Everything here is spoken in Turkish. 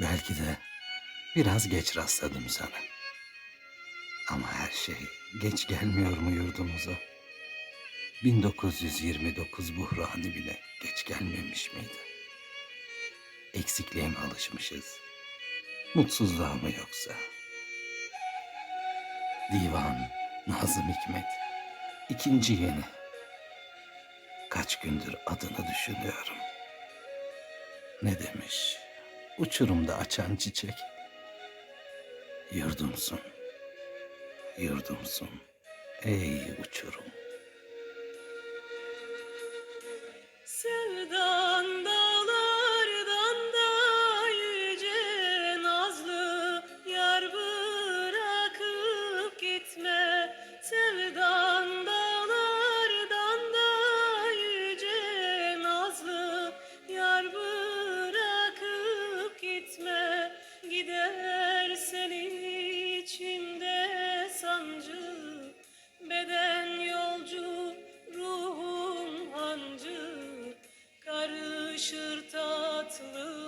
Belki de biraz geç rastladım sana. Ama her şey geç gelmiyor mu yurdumuza? 1929 buhranı bile geç gelmemiş miydi? Eksikliğe mi alışmışız? Mutsuzluğa mı yoksa? Divan, Nazım Hikmet, ikinci yeni. Kaç gündür adını düşünüyorum. Ne demiş? Uçurumda açan çiçek. Yurdumsun, yurdumsun, ey uçurum. to lose.